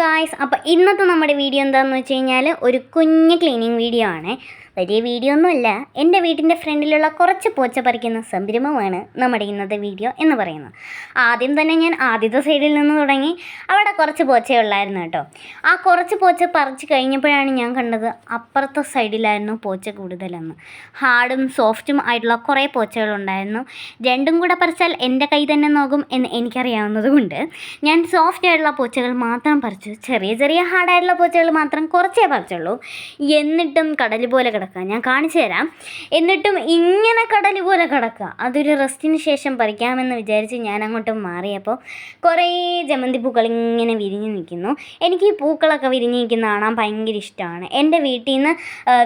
Guys അപ്പോൾ ഇന്നത്തെ നമ്മുടെ വീഡിയോ എന്താണെന്ന് വെച്ച് കഴിഞ്ഞാൽ ഒരു കുഞ്ഞ് ക്ലീനിങ് വീഡിയോ ആണ്. വലിയ വീഡിയോ ഒന്നുമല്ല. എന്റെ വീട്ടിന്റെ ഫ്രണ്ടിലുള്ള കുറച്ച് പോച്ച പറിക്കുന്ന സംരംഭമാണ് നമ്മുടെ ഇന്നത്തെ വീഡിയോ എന്ന് പറയുന്നത്. ആദ്യം തന്നെ ഞാൻ ആദ്യത്തെ സൈഡിൽ നിന്ന് തുടങ്ങി. അവിടെ കുറച്ച് പോച്ചയുള്ളായിരുന്നു കേട്ടോ. ആ കുറച്ച് പോച്ച പറിച്ച് കഴിഞ്ഞപ്പോഴാണ് ഞാൻ കണ്ടത് അപ്പുറത്തെ സൈഡിലായിരുന്നു പോച്ച കൂടുതലെന്ന്. ഹാർഡും സോഫ്റ്റും ആയിട്ടുള്ള കുറേ പോച്ചകളുണ്ടായിരുന്നു. രണ്ടും കൂടെ പറിച്ചാൽ എന്റെ കൈ തന്നെ നോക്കും എന്ന് എനിക്കറിയാവുന്നതുകൊണ്ട് ഞാൻ സോഫ്റ്റ് ആയിട്ടുള്ള പോച്ചകൾ മാത്രം പറിച്ചു ചെറിയ ചെറിയ ഹാർഡായിട്ടുള്ള പൂച്ചകൾ മാത്രം കുറച്ചേ പറിച്ചുള്ളൂ. എന്നിട്ടും കടൽ പോലെ കിടക്കുക. ഞാൻ കാണിച്ചു തരാം. എന്നിട്ടും ഇങ്ങനെ കടൽ പോലെ കിടക്കുക. അതൊരു റെസ്റ്റിന് ശേഷം പറിക്കാമെന്ന് വിചാരിച്ച് ഞാൻ അങ്ങോട്ട് മാറിയപ്പോൾ കുറേ ജമന്തി പൂക്കൾ ഇങ്ങനെ വിരിഞ്ഞു നിൽക്കുന്നു. എനിക്ക് ഈ പൂക്കളൊക്കെ വിരിഞ്ഞ് നിൽക്കുന്ന കാണാൻ ഭയങ്കര ഇഷ്ടമാണ്. എന്റെ വീട്ടിൽ നിന്ന്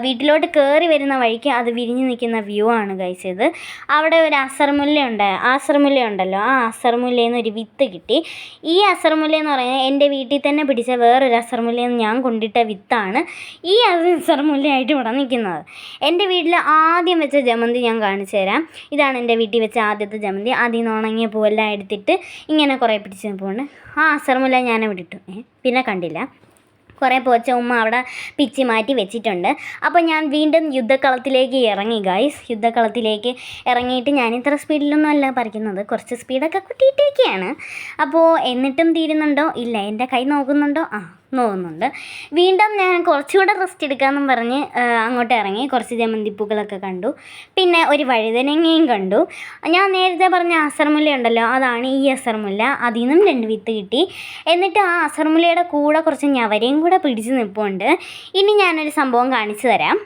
വീട്ടിലോട്ട് കയറി വരുന്ന വഴിക്ക് അത് വിരിഞ്ഞു നിൽക്കുന്ന വ്യൂ ആണ് കഴിച്ചത് അവിടെ ഒരു അസർമുല്ല ഉണ്ട്. അസർമുല്ല ഉണ്ടല്ലോ. ആ അസർമുല്ലയിൽ ഒരു വിത്ത് കിട്ടി. ഈ അസർമുല്ല എന്ന് പറയുന്നത് എന്റെ വീട്ടിൽ തന്നെ പിടിച്ച വേറൊരു അസർമുല്ലയിൽ ഞാൻ കൊണ്ടിട്ട വിത്താണ് ഈ അസർമുല്ലയായിട്ട് ഇവിടെ നിൽക്കുന്നത്. എന്റെ വീട്ടിൽ ആദ്യം വെച്ച ജമന്തി ഞാൻ കാണിച്ചു തരാം. ഇതാണ് എന്റെ വീട്ടിൽ വെച്ച ആദ്യത്തെ ജമന്തി. അതിൽ നിന്ന് ഉണങ്ങിയ പൂവെല്ലാം എടുത്തിട്ട് ഇങ്ങനെ കുറേ പിടിച്ച് പോകുന്നുണ്ട് ആ അസർമുല്ല ഞാനവിടെ ഇട്ടു. പിന്നെ കണ്ടില്ല. കുറേ പോച്ച ഉമ്മ അവിടെ പിച്ചി മാറ്റി വെച്ചിട്ടുണ്ട്. അപ്പോൾ ഞാൻ വീണ്ടും യുദ്ധക്കളത്തിലേക്ക് ഇറങ്ങി ഗൈസ് യുദ്ധക്കളത്തിലേക്ക് ഇറങ്ങിയിട്ട് ഞാൻ ഇത്ര സ്പീഡിലൊന്നും അല്ല പറിക്കുന്നത്. കുറച്ച് സ്പീഡൊക്കെ കൂട്ടിയിട്ടൊക്കെയാണ്. അപ്പോൾ എന്നിട്ടും തീരുന്നുണ്ടോ? ഇല്ല. എന്റെ കൈ നോക്കുന്നുണ്ടോ? ആ നോക്കുന്നുണ്ട് വീണ്ടും ഞാൻ കുറച്ചുകൂടെ റെസ്റ്റ് എടുക്കാമെന്നും പറഞ്ഞ് അങ്ങോട്ട് ഇറങ്ങി. കുറച്ച് ജമന്തിപ്പൂക്കളൊക്കെ കണ്ടു. പിന്നെ ഒരു വഴുതനങ്ങയും കണ്ടു. ഞാൻ നേരത്തെ പറഞ്ഞ അസർമുല്ല ഉണ്ടല്ലോ അതാണ് ഈ അസർമുല്ല അതിൽ നിന്നും രണ്ട് വിത്ത് കിട്ടി. എന്നിട്ട് ആ അസർമുല്ലയുടെ കൂടെ കുറച്ച് ഞവരയും കൂടെ പിടിച്ച് നിൽപ്പുണ്ട് ഇനി ഞാനൊരു സംഭവം കാണിച്ചു തരാം.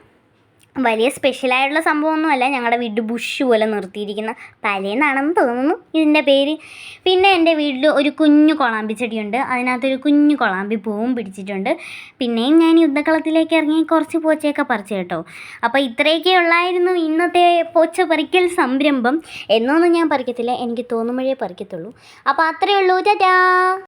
വലിയ സ്പെഷ്യലായിട്ടുള്ള സംഭവമൊന്നുമല്ല. ഞങ്ങളുടെ വീട് ബുഷ് പോലെ നിർത്തിയിരിക്കുന്ന പലേന്നാണെന്ന് തോന്നുന്നു ഇതിന്റെ പേര്. പിന്നെ എന്റെ വീട്ടിൽ ഒരു കുഞ്ഞു കൊളാമ്പി ചെടിയുണ്ട്. അതിനകത്തൊരു കുഞ്ഞു കൊളാമ്പി പൂവും പിടിച്ചിട്ടുണ്ട്. പിന്നെയും ഞാൻ യുദ്ധക്കളത്തിലേക്ക് ഇറങ്ങി കുറച്ച് പോച്ചയൊക്കെ പറിച്ചു കേട്ടോ. അപ്പോൾ ഇത്രയൊക്കെ ഉള്ളായിരുന്നു ഇന്നത്തെ പോച്ച പറിക്കൽ സംരംഭം. എന്നൊന്നും ഞാൻ പറിക്കത്തില്ല. എനിക്ക് തോന്നുമ്പോഴേ പറിക്കത്തുള്ളൂ. അപ്പോൾ അത്രയേ ഉള്ളൂ. ടാറ്റാ!